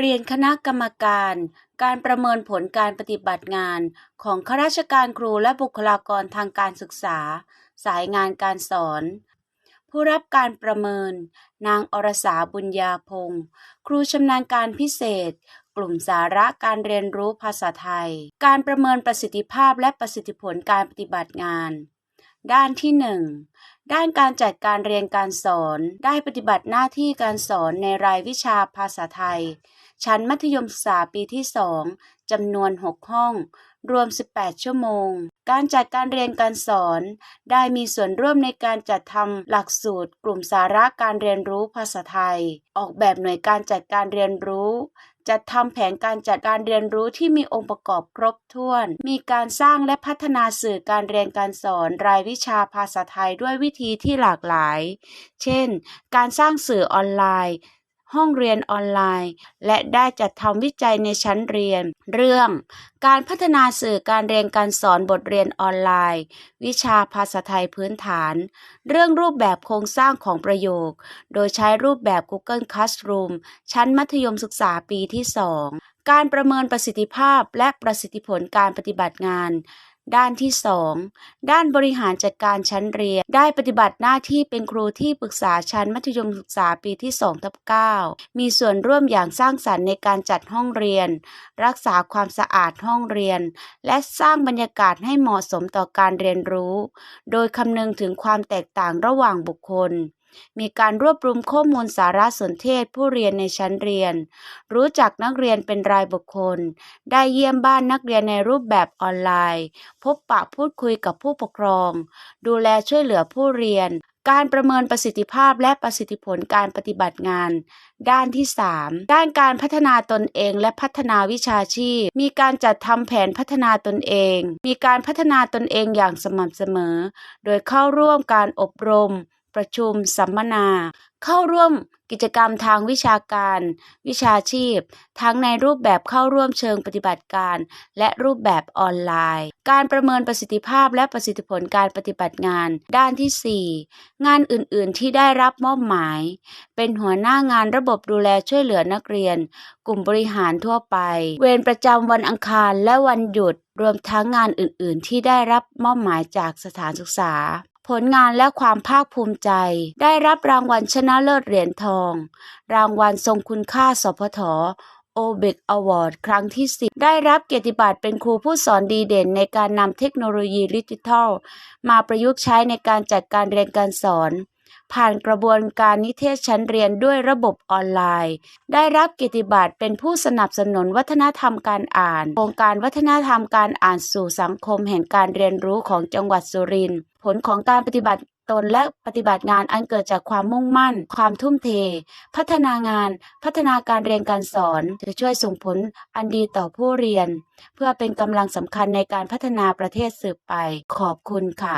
เรียนคณะกรรมการ การประเมินผลการปฏิบัติงาน ของข้าราชการครูและบุคลากรทางการศึกษา สายงานการสอน ผู้รับการประเมิน นางอรสาบุญญาพงศ์ครูชำนาญการพิเศษ กลุ่มสาระการเรียนรู้ภาษาไทย การประเมินประสิทธิภาพและประสิทธิผลการปฏิบัติงาน ด้านที่ 1ด้านการจัดการเรียนการสอนได้ปฏิบัติหน้าที่การสอนในรายวิชาภาษาไทย ชั้นมัธยมศึกษาปีที่ 2จำนวน 6 ห้อง รวม 18 ชั่วโมง การจัดการเรียนการสอน ได้มีส่วนร่วมในการจัดทำหลักสูตร กลุ่มสาระการเรียนรู้ภาษาไทย ออกแบบหน่วยการจัดการเรียนรู้จัดทำแผนการจัดการเรียนรู้ที่มีองค์ประกอบครบถ้วน มีการสร้างและพัฒนาสื่อการเรียนการสอนรายวิชาภาษาไทยด้วยวิธีที่หลากหลาย เช่น การสร้างสื่อออนไลน์ ห้องเรียนออนไลน์ และได้จัดทำวิจัยในชั้นเรียน เรื่อง การพัฒนาสื่อการเรียนการสอนบทเรียนออนไลน์ วิชาภาษาไทยพื้นฐาน เรื่องรูปแบบโครงสร้างของประโยค โดยใช้รูปแบบ Google Classroom ชั้นมัธยมศึกษาปีที่ 2 การประเมินประสิทธิภาพและประสิทธิผลการปฏิบัติงาน ด้านที่ 2 ด้านบริหารจัดการชั้นเรียน ได้ปฏิบัติหน้าที่เป็นครูที่ปรึกษาชั้นมัธยมศึกษาปีที่2ทับ9มีส่วนร่วมอย่างสร้างสรรค์ในการจัดห้องเรียน รักษาความสะอาดห้องเรียน และสร้างบรรยากาศให้เหมาะสมต่อการเรียนรู้ โดยคำนึงถึงความแตกต่างระหว่างบุคคล มีการรวบรวมข้อมูลสารสนเทศผู้เรียนในชั้นเรียน รู้จักนักเรียนเป็นรายบุคคล ได้เยี่ยมบ้านนักเรียนในรูปแบบออนไลน์ พบปะพูดคุยกับผู้ปกครอง ดูแลช่วยเหลือผู้เรียน การประเมินประสิทธิภาพและประสิทธิผลการปฏิบัติงาน ด้านที่ 3 ด้านการพัฒนาตนเองและพัฒนาวิชาชีพ มีการจัดทำแผนพัฒนาตนเอง มีการพัฒนาตนเองอย่างสม่ำเสมอ โดยเข้าร่วมการอบรม ประชุม สัมมนา เข้าร่วมกิจกรรมทางวิชาการ วิชาชีพ ทั้งในรูปแบบเข้าร่วมเชิงปฏิบัติการ และรูปแบบออนไลน์ การประเมินประสิทธิภาพและประสิทธิผลการปฏิบัติงาน ด้านที่ 4 งานอื่น ๆ ที่ได้รับมอบหมาย เป็นหัวหน้างานระบบดูแลช่วยเหลือนักเรียน กลุ่มบริหารทั่วไป เวรประจำวันอังคารและวันหยุด รวมทั้งงานอื่น ๆ ที่ได้รับมอบหมายจากสถานศึกษา ผลงานและความภาคภูมิใจ ได้รับรางวัลชนะเลิศเหรียญทอง รางวัลทรงคุณค่าสพทโอเบกอวอร์ดครั้งที่ 10 ได้รับเกียรติบัตรเป็นครูผู้สอนดีเด่นในการนำเทคโนโลยีดิจิทัล มาประยุกต์ใช้ในการจัดการเรียนการสอน ผ่านกระบวนการนิเทศชั้นเรียนด้วยระบบออนไลน์ ได้รับเกียรติบัตรเป็นผู้สนับสนุนวัฒนธรรมการอ่านโครงการวัฒนธรรมการอ่านสู่สังคมแห่งการเรียนรู้ของจังหวัดสุรินทร์ ผลของการปฏิบัติตนและปฏิบัติงานอันเกิดจากความมุ่งมั่น ความทุ่มเท พัฒนางาน พัฒนาการเรียนการสอนจะช่วยส่งผลอันดีต่อผู้เรียน เพื่อเป็นกำลังสำคัญในการพัฒนาประเทศสืบไป ขอบคุณค่ะ